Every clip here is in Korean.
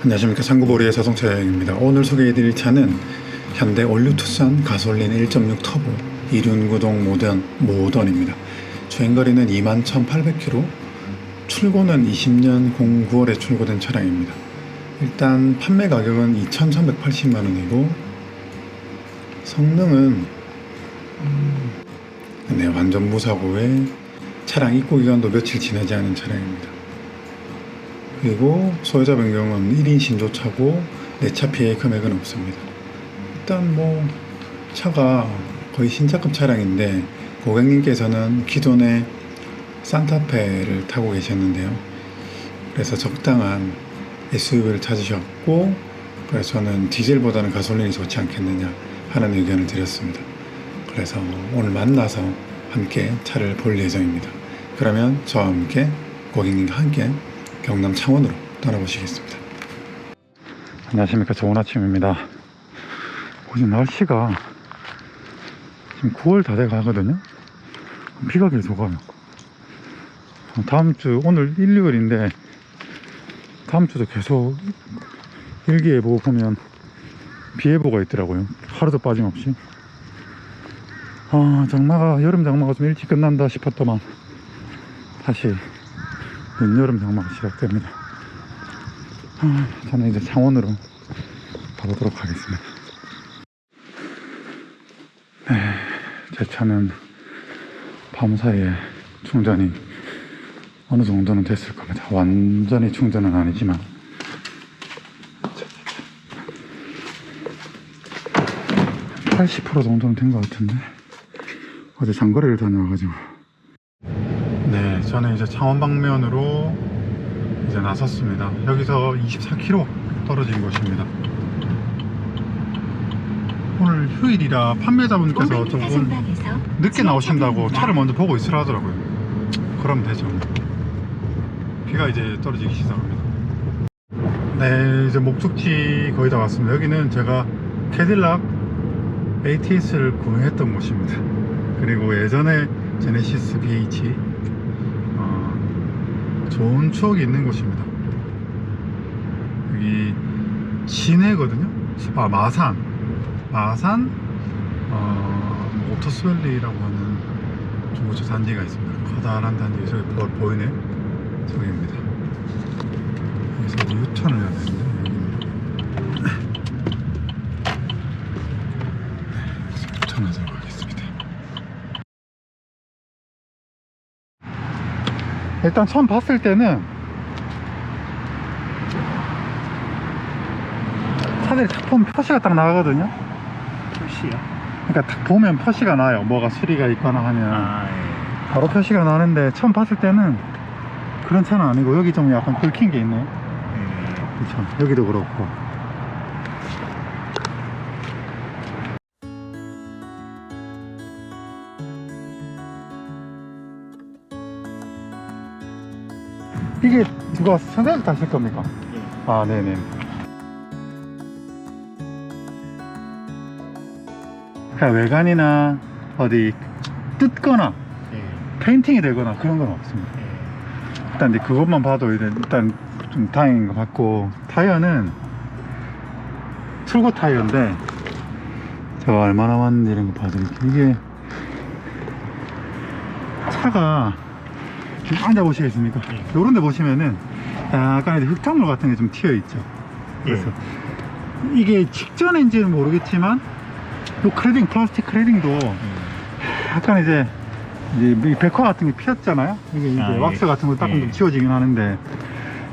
안녕하십니까 상구보리의 자동차 여행입니다. 오늘 소개해드릴 차는 현대 올류 투싼 가솔린 1.6 터보 이륜구동 모던 모던입니다. 주행거리는 21,800km, 출고는 20년 09월에 출고된 차량입니다. 일단 판매 가격은 2,380만 원이고 성능은 음, 네, 완전 무사고에 차량 입고 기간도 며칠 지나지 않은 차량입니다. 그리고 소유자 변경은 1인 신조차고 내 차 피해 금액은 없습니다. 일단 뭐 차가 거의 신차급 차량인데 고객님께서는 기존의 산타페를 타고 계셨는데요. 그래서 적당한 SUV를 찾으셨고 그래서 저는 디젤보다는 가솔린이 좋지 않겠느냐 하는 의견을 드렸습니다. 그래서 오늘 만나서 함께 차를 볼 예정입니다. 그러면 저와 함께 고객님과 함께 경남 창원으로 떠나보시겠습니다. 안녕하십니까 좋은 아침입니다. 요즘 날씨가 지금 9월 다 돼 가거든요. 비가 계속 와요. 다음 주 오늘 1, 2월인데 다음 주도 계속 일기예보 보면 비 예보가 있더라고요. 하루도 빠짐없이. 아 장마가 여름 장마가 좀 일찍 끝난다 싶었더만 다시 늦여름 장마가 시작됩니다. 아, 저는 이제 창원으로 가보도록 하겠습니다. 네, 제 차는 밤 사이에 충전이 어느 정도는 됐을 겁니다. 완전히 충전은 아니지만. 80% 정도는 된 것 같은데. 어제 장거리를 다녀와가지고. 네, 저는 이제 창원 방면으로 이제 나섰습니다. 여기서 24km 떨어진 곳입니다. 오늘 휴일이라 판매자분께서 조금 늦게 나오신다고 차를 먼저 보고 있으라 하더라고요. 그럼 되죠. 비가 이제 떨어지기 시작합니다. 네, 이제 목적지 거의 다 왔습니다. 여기는 제가 캐딜락 ATS를 구매했던 곳입니다. 그리고 예전에 제네시스 BH 어, 좋은 추억이 있는 곳입니다. 여기 시내거든요. 아 마산, 마산 어, 오토스밸리라고 하는 중고차 단지가 있습니다. 커다란 단지 저기 보, 보이네. 저기입니다. 여기서 유턴을 해야 되는데 여기입니다. 유턴하도록 하겠습니다. 일단 처음 봤을 때는 차들이 딱 보면 표시가 딱 나가거든요. 표시요? 그러니까 딱 보면 표시가 나요. 뭐가 수리가 있거나 하면 아, 예. 바로 표시가 나는데 처음 봤을 때는 그런 차는 아니고 여기 좀 약간 긁힌 게 있네. 음, 그렇죠. 여기도 그렇고. 이게 누가 선생님 타실 겁니까? 예. 아, 네네. 그러니까 외관이나 어디 뜯거나 예. 페인팅이 되거나 그런 건 없습니다. 예. 일단 이제 그것만 봐도 일단 좀 다행인 것 같고 타이어는 출고 타이어인데 제가 얼마나 왔는지 이런 거 봐드릴게요. 이게 차가 앉아보시겠습니까? 예. 요런 데 보시면은 약간 흙탕물 같은 게 좀 튀어 있죠. 그래서 이게 직전인지는 모르겠지만 요 크레딩 플라스틱 크레딩도 음, 약간 이제 이제 이 백화 같은 게 피었잖아요. 이게 이제 아, 예. 왁스 같은 거 닦으면 예. 좀 지워지긴 하는데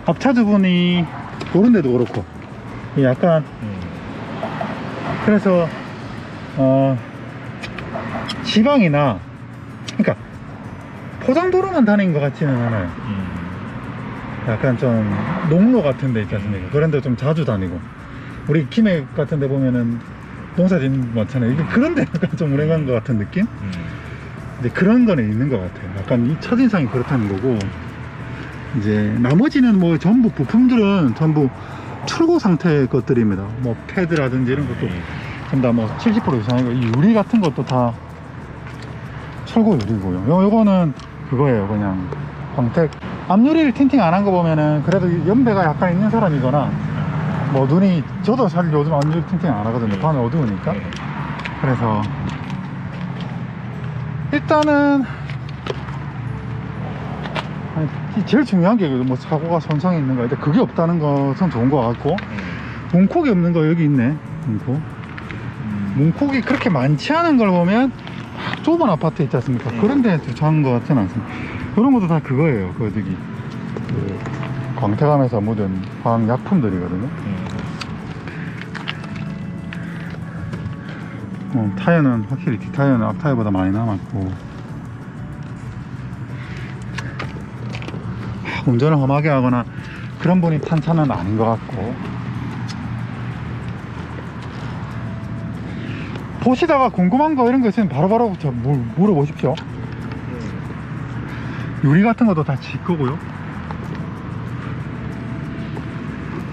앞차주분이 그런 데도 그렇고 이 약간 음, 그래서 어 지방이나 그러니까 포장도로만 다닌 것 같지는 않아요. 음, 약간 좀 농로 같은 데 있지 않습니까? 그런 데 좀 자주 다니고 우리 김해 같은 데 보면은 농사 짓는 거 많잖아요. 이게 그런 데 약간 좀 오래 간것 같은 느낌? 음. 이제 그런 거는 있는 것 같아요. 약간 이 첫인상이 그렇다는 거고, 이제 나머지는 뭐 전부 부품들은 전부 출고 상태의 것들입니다. 뭐 패드라든지 이런 것도 예. 전부 다뭐70% 이상이고, 이 유리 같은 것도 다 철고 유리고요. 요, 요거는 그거예요. 그냥 광택. 앞유리를 틴팅 안 한 거 보면은 그래도 연배가 약간 있는 사람이거나 뭐 눈이 저도 사실 요즘 완전 팅팅 안 하거든요. 네. 밤에 어두우니까. 네. 그래서 일단은 아니, 이 제일 중요한 게뭐 사고가 손상이 있는 거 일단 그게 없다는 것은 좋은 것 같고 네. 문콕이 없는 거 여기 있네 문콕 음. 문콕이 그렇게 많지 않은 걸 보면 막 좁은 아파트 있지 않습니까? 네. 그런 데 주차한 것 같지는 않습니다. 그런 것도 다 그거예요. 그 저기 그 광택함에서 묻은 화학 약품들이거든요. 네. 어, 타이어는 확실히 뒷타이어는 앞타이어보다 많이 남았고. 하, 운전을 험하게 하거나 그런 분이 탄 차는 아닌 것 같고 보시다가 궁금한 거 이런 거 있으면 바로바로 저 물, 물어보십시오. 유리 같은 것도 다 지 거고요.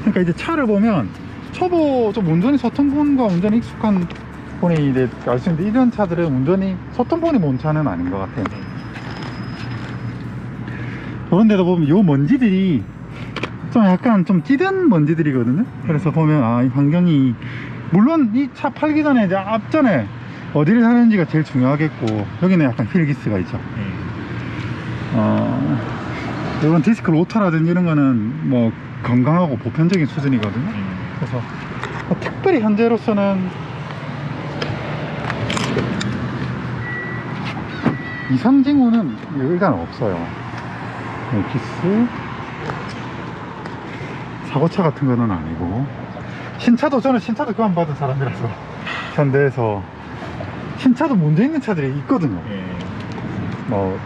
그러니까 이제 차를 보면 초보 좀 운전이 서툰 분과 운전이 익숙한 분이 이제 알수 있는데 이런 차들은 운전이 서툰 분이 몬 차는 아닌 것 같아요. 그런 데도 보면 요 먼지들이 좀 약간 좀 찌든 먼지들이거든요. 그래서 보면 아 이 환경이 물론 이 차 팔기 전에 이제 앞전에 어디를 사는지가 제일 중요하겠고 여기는 약간 휠기스가 있죠 네. 어, 이런 디스크 로터라든지 이런 거는 뭐 건강하고 보편적인 수준이거든요 네. 그래서 뭐 특별히 현재로서는 이상 징후는 일단 없어요 네, 기스 사고차 같은 거는 아니고 신차도 저는 신차도 교환 받은 사람이라서 현대에서 신차도 문제 있는 차들이 있거든요 네. 뭐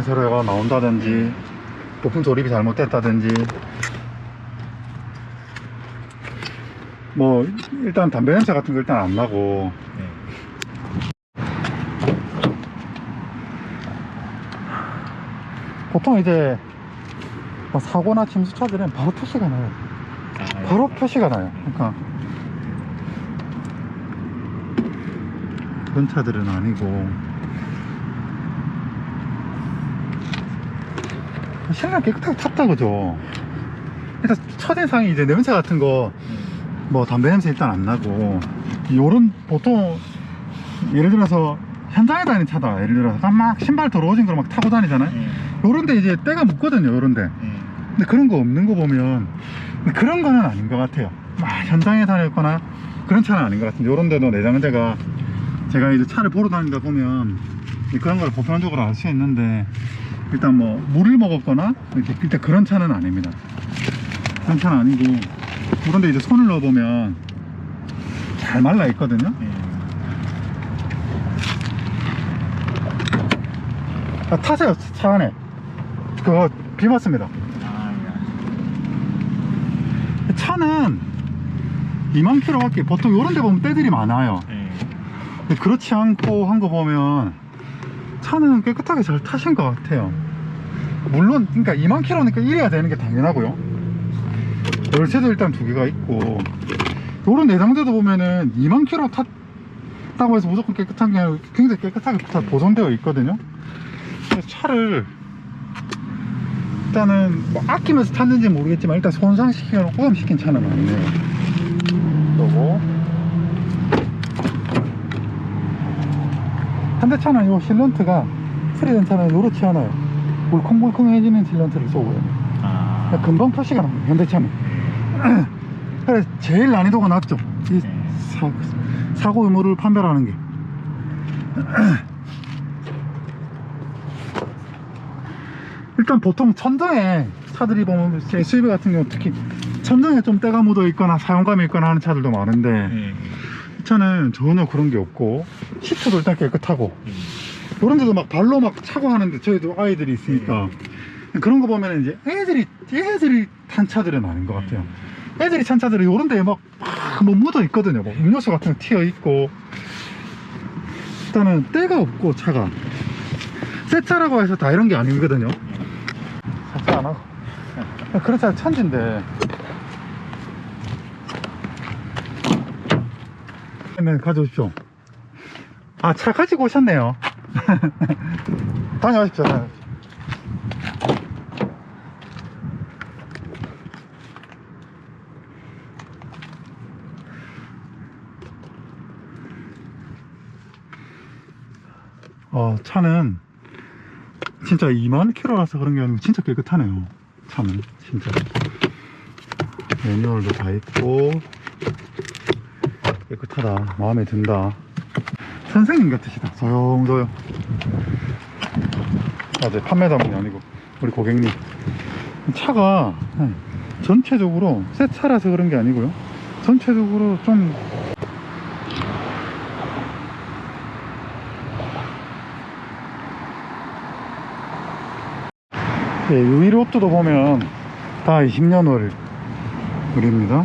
새로 해가 나온다든지 부품 조립이 잘못됐다든지 뭐 일단 담배 냄새 같은 거 일단 안 나고 네. 보통 이제 뭐 사고나 침수차들은 바로 표시가 나요 아, 바로 표시가 나요. 그러니까 그런 차들은 아니고. 실내 깨끗하게 탔다 그죠? 일단 첫인상이 이제 냄새 같은 거 뭐 담배 냄새 일단 안 나고. 요런 보통 예를 들어서 현장에 다니는 차다. 예를 들어서 막 신발 더러워진 걸 막 타고 다니잖아요. 네. 요런데 이제 때가 묻거든요 요런데. 네. 근데 그런 거 없는 거 보면 그런 거는 아닌 것 같아요. 막 현장에 다녔거나 그런 차는 아닌 것 같은데 요런 데도 내장재가 제가 이제 차를 보러 다니다 보면 그런 걸 보편적으로 알 수 있는데 일단 뭐 물을 먹었거나 이렇게 일단 그런 차는 아닙니다. 그런 차는 아니고 그런데 이제 손을 넣어보면 잘 말라 있거든요. 네. 아, 타세요 차 안에. 그거 비 맞습니다 아, 차는 2만 킬로 밖에 보통 요런 데 보면 때들이 많아요. 네. 근데 그렇지 않고 한 거 보면 차는 깨끗하게 잘 타신 것 같아요. 물론 그러니까 2만 킬로니까 이래야 되는 게 당연하고요. 열쇠도 일단 두 개가 있고 요런 내장재도 보면은 2만 킬로 탔다고 해서 무조건 깨끗한 게 아니라 굉장히 깨끗하게 다 보존되어 있거든요. 차를 일단은 뭐 아끼면서 탔는지 모르겠지만 일단 손상시키거나 오염시킨 차는 아니네요. 그리고 현대차는 요 실런트가 수리된 차는 요렇지 않아요. 물컹물컹해지는 실런트를 쏘고요. 아. 금방 표시가 납니다 현대차는. 그래서 제일 난이도가 낮죠. 이 네. 사, 사고 의무를 판별하는 게 일단 보통 천장에 차들이 보면 SUV 같은 경우 특히 천장에 좀 때가 묻어 있거나 사용감이 있거나 하는 차들도 많은데 네. 이 차는 전혀 그런 게 없고 시트도 일단 깨끗하고 네. 그런 데도 막 발로 막 차고 하는데 저희도 아이들이 있으니까 그런 거 보면 이제 애들이 애들이 탄 차들은 아닌 것 같아요. 애들이 찬 차들은 이런 데에 막, 막 뭐 묻어 있거든요. 뭐 음료수 같은 거 튀어 있고. 일단은 때가 없고 차가. 새 차라고 해서 다 이런 게 아니거든요 낚시 안 하고 그렇잖아. 천진데. 네 가져오십시오. 아 차 가지고 오셨네요. 다녀오십시오, 다녀오십시오. 어, 차는 진짜 2만 킬로라서 그런 게 아니고 진짜 깨끗하네요. 차는 진짜. 매뉴얼도 다 있고 깨끗하다. 마음에 든다. 선생님 같으시다. 조용조용. 아직 판매자분이 아니고 우리 고객님. 차가 네, 전체적으로 새 차라서 그런 게 아니고요. 전체적으로 좀 예, 유일 로또도 보면 다 20년을 우리입니다.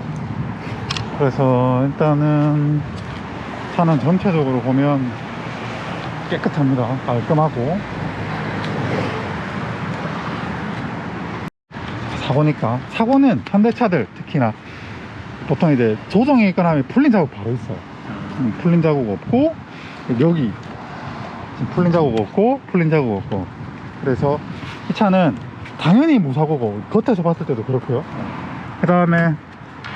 그래서 일단은 차는 전체적으로 보면 깨끗합니다. 깔끔하고 사고니까 사고는 현대차들 특히나 보통 이제 조정이 있거나 하면 풀린 자국 바로 있어요. 음, 풀린 자국 없고 여기 풀린 자국 없고 풀린 자국 없고 그래서 이 차는 당연히 무사고고. 겉에서 봤을 때도 그렇고요. 그 다음에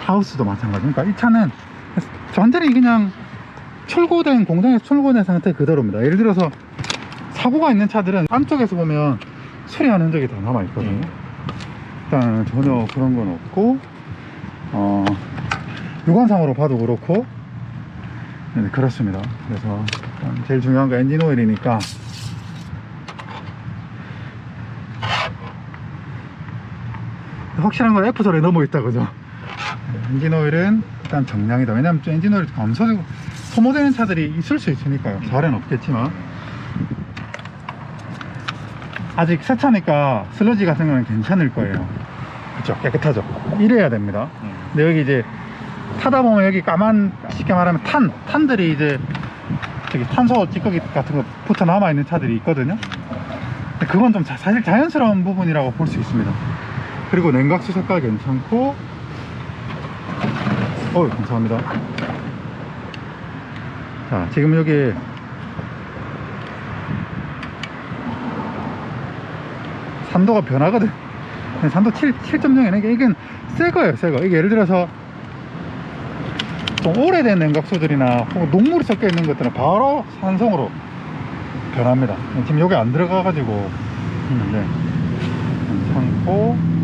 하우스도 마찬가지 그러니까 이 차는 완전히 그냥 출고된 공장에서 출고된 상태 그대로입니다. 예를 들어서 사고가 있는 차들은 안쪽에서 보면 수리한 흔적이 다 남아 있거든요. 음. 일단 전혀 그런 건 없고 어 육안상으로 봐도 그렇고. 네, 그렇습니다. 그래서 일단 제일 중요한 거 엔진 오일이니까 확실한 건 F솔에 넘어 있다 그죠? 네, 엔진 오일은 일단 정량이다 왜냐면 좀 엔진 오일 감소되고 소모되는 차들이 있을 수 있으니까요. 잘은 없겠지만. 아직 새 차니까 슬러지 같은 거는 괜찮을 거예요. 그쵸? 깨끗하죠? 이래야 됩니다. 음. 근데 여기 이제 타다 보면 여기 까만 쉽게 말하면 탄 탄들이 이제 저기 탄소 찌꺼기 같은 거 붙어 남아 있는 차들이 있거든요. 근데 그건 좀 자- 사실 자연스러운 부분이라고 볼 수 있습니다 그리고 냉각수 색깔 괜찮고. 어 감사합니다. 자 지금 여기 산도가 변하거든. 산도 7, 7.0이네. 이게 이건 새 거예요 새거. 이게 예를 들어서 좀 오래된 냉각수들이나 녹물이 섞여 있는 것들은 바로 산성으로 변합니다. 지금 여기 안 들어가 가지고 있는데. 괜찮고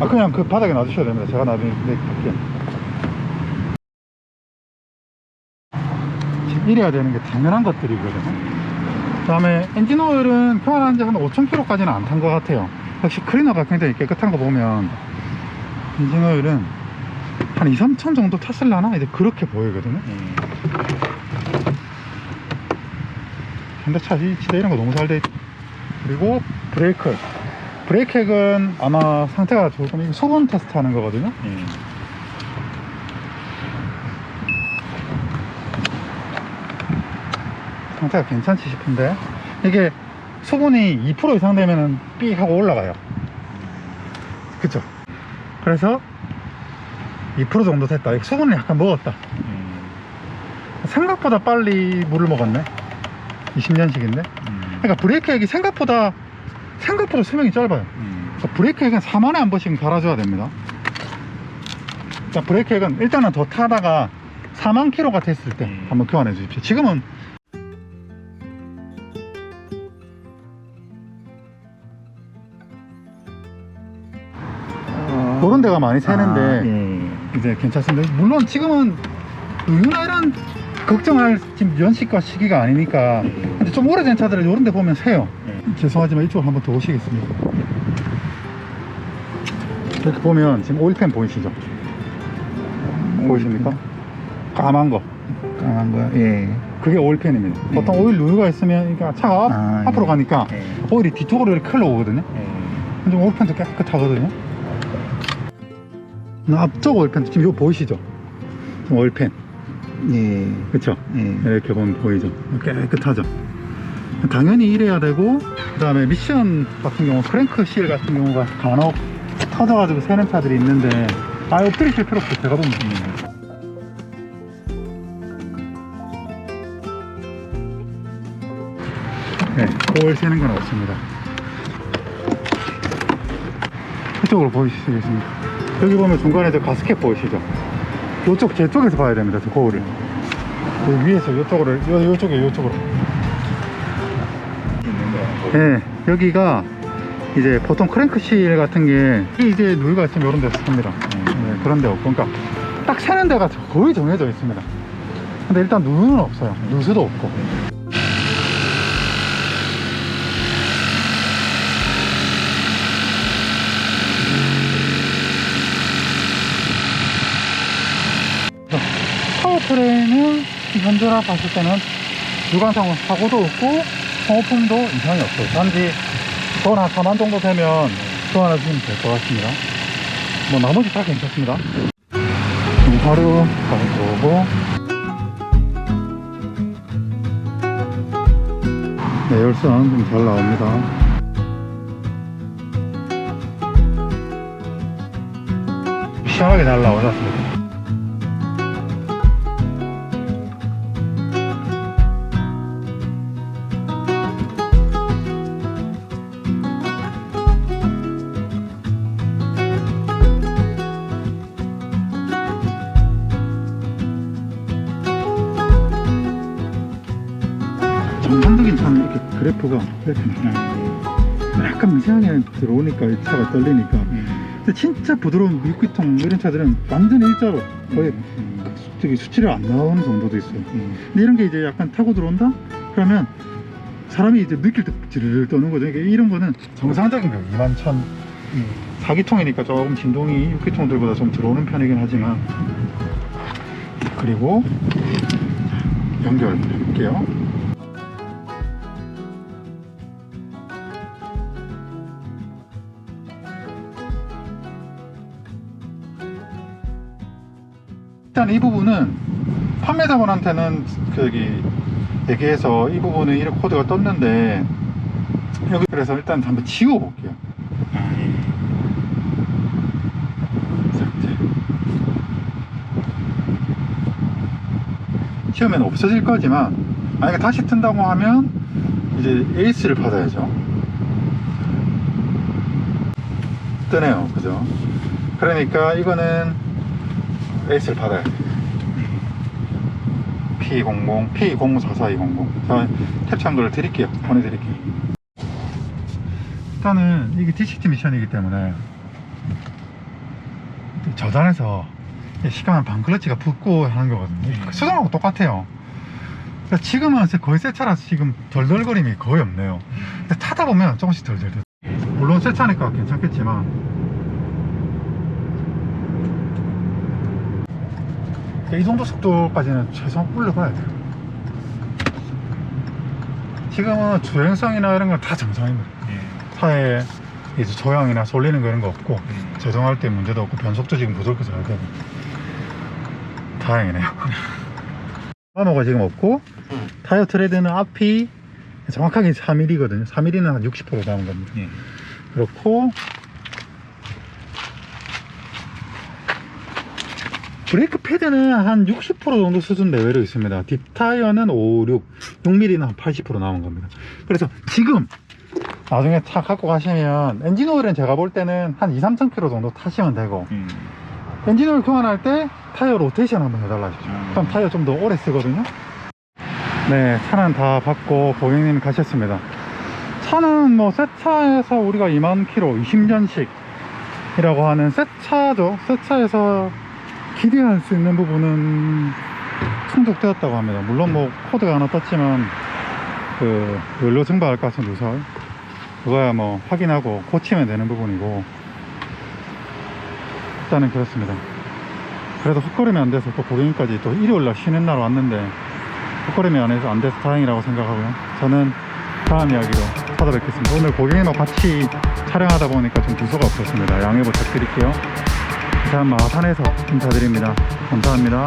아 그냥 그 바닥에 놔두셔야 됩니다. 제가 나중에 내릴게요 이래야 되는 게 당연한 것들이거든요. 그 다음에 엔진 오일은 교환한 지 한 5,000km까지는 안 탄 것 같아요. 역시 클리너가 굉장히 깨끗한 거 보면 엔진 오일은 한 2, 3천 정도 탔을라나? 이제 그렇게 보이거든요. 음. 근데 차 진짜 이런 거 너무 잘 돼있 그리고 브레이크 브레이크액은 아마 상태가 이거 소분 테스트 하는 거거든요. 음. 상태가 괜찮지 싶은데. 이게 수분이 2% 이상 되면은 삑 하고 올라가요. 그쵸? 그래서 2% 정도 됐다. 수분을 약간 먹었다. 음. 생각보다 빨리 물을 먹었네. 20년씩인데. 음. 그러니까 브레이크 액이 생각보다 생각보다 수명이 짧아요 음. 그러니까 브레이크 액은 4만에 한 번씩 갈아줘야 됩니다 그러니까 브레이크 액은 일단은 더 타다가 4만 킬로가 됐을 때 음. 한번 교환해 주십시오 지금은 그런 데가 많이 새는데 아, 예. 이제 괜찮습니다. 물론 지금은 누구나 이런 걱정할 지금 연식과 시기가 아니니까 근데 좀 오래된 차들은 이런 데 보면 새요. 예. 죄송하지만 이쪽으로 한번 더 오시겠습니다. 이렇게 보면 지금 오일팬 보이시죠? 보이십니까? 까만 거. 까만 거요? 예. 그게 오일팬입니다. 예. 보통 오일 누유가 있으면 이게 차가 앞, 아, 앞으로 예. 가니까 예. 오일이 뒤쪽으로 이렇게 흘러오거든요. 예. 근데 오일팬도 깨끗하거든요. 앞쪽 오일팬 지금 이거 보이시죠? 오일팬. 예. 그쵸? 예. 이렇게 보면 보이죠? 깨끗하죠? 당연히 이래야 되고 그 다음에 미션 같은 경우 크랭크 실 같은 경우가 간혹 터져가지고 새는 차들이 있는데 아 엎드리실 필요 없어요. 제가 보면. 네, 올 새는 건 없습니다. 이쪽으로 보이시겠습니까? 여기 보면 중간에 저 가스켓 보이시죠? 이쪽 제 쪽에서 봐야 됩니다 저 거울을. 여기 위에서 이쪽으로 요, 요쪽에 요쪽으로 예, 여기가 이제 보통 크랭크실 같은 게 이제 누유가 있으면 이런 데 씁니다. 예, 그런 데 없고, 그러니까 딱 세는 데가 거의 정해져 있습니다. 근데 일단 누유는 없어요. 누수도 없고. 파워트레인은 현재라 봤을 때는 유관상 사고도 없고 소모품도 이상이 없어요. 단지 돈한 4만 정도 되면 교환하시면 될 것 같습니다. 뭐 나머지 다 괜찮습니다. 하루 가보고 네, 열선 좀 잘 나옵니다. 시원하게 잘 나오셨습니다. 그래프가. 약간 미세하게 들어오니까 이 차가 떨리니까. 근데 진짜 부드러운 미국기통 이런 차들은 완전 일자로 거의 저기 수치를 안 나오는 정도도 있어요. 근데 이런 게 이제 약간 타고 들어온다? 그러면 사람이 이제 느낄 때 지르르 떠는 거죠. 그러니까 이런 거는 정상적인 거 2만 천. 4기통이니까 조금 진동이 6기통들보다 좀 들어오는 편이긴 하지만. 그리고 연결 해 볼게요 일단 이 부분은 판매자분한테는 저기 얘기해서 이 부분은 이런 코드가 떴는데 여기 그래서 일단 한번 지워 볼게요. 삭제. 지우면 없어질 거지만 만약에 다시 튼다고 하면 이제 에이스를 받아야죠. 뜨네요, 그죠? 그러니까 이거는 에이스를 받아야 돼. P00, P004420. 자, 탭창도를 드릴게요. 보내드릴게요. 일단은 이게 DCT 미션이기 때문에 저단에서 시간은 반클러치가 붙고 하는 거거든요. 수동하고 똑같아요. 그러니까 지금은 거의 새 차라서 지금 덜덜거림이 거의 없네요. 근데 타다 보면 조금씩 덜덜 덜. 물론 새 차니까 괜찮겠지만 이 정도 속도까지는 최소한 올려봐야 돼요. 지금은 주행성이나 이런 건 다 정상입니다. 차에 이제 조향이나 쏠리는 거 이런 거 없고 제동할 때 문제도 없고 변속도 지금 부드럽게 잘 되고 다행이네요. 파노가 지금 없고 타이어 트레드는 앞이 정확하게 3mm거든요. 3mm는 한 60% 남은 겁니다. 그렇고 브레이크 패드는 한 60% 정도 수준 내외로 있습니다. 뒷 타이어는 5, 6, 6mm는 한80% 남은 겁니다. 그래서 지금 나중에 차 갖고 가시면 엔진 오일은 제가 볼 때는 한 2, 3천 킬로 정도 타시면 되고 엔진 오일 교환할 때 타이어 로테이션 한번 해달라 하십시오. 음. 그럼 타이어 좀 더 오래 쓰거든요. 네, 차는 다 받고 고객님 가셨습니다. 차는 뭐 새 차에서 우리가 2만 킬로 20년식 이라고 하는 새 차죠. 새 차에서 기대할 수 있는 부분은 충족되었다고 합니다. 물론 뭐 코드가 하나 떴지만 그 연료 증발할 가스 누설 그거야 뭐 확인하고 고치면 되는 부분이고 일단은 그렇습니다. 그래도 헛걸음이 안 돼서 또 고객님까지 또 일요일날 쉬는 날 왔는데 헛걸음이 안 해서 안 돼서 다행이라고 생각하고요. 저는 다음 이야기로 찾아뵙겠습니다. 오늘 고객님과 같이 촬영하다 보니까 좀 주소가 없었습니다. 양해 부탁드릴게요. 이상 마산에서 인사드립니다. 감사합니다.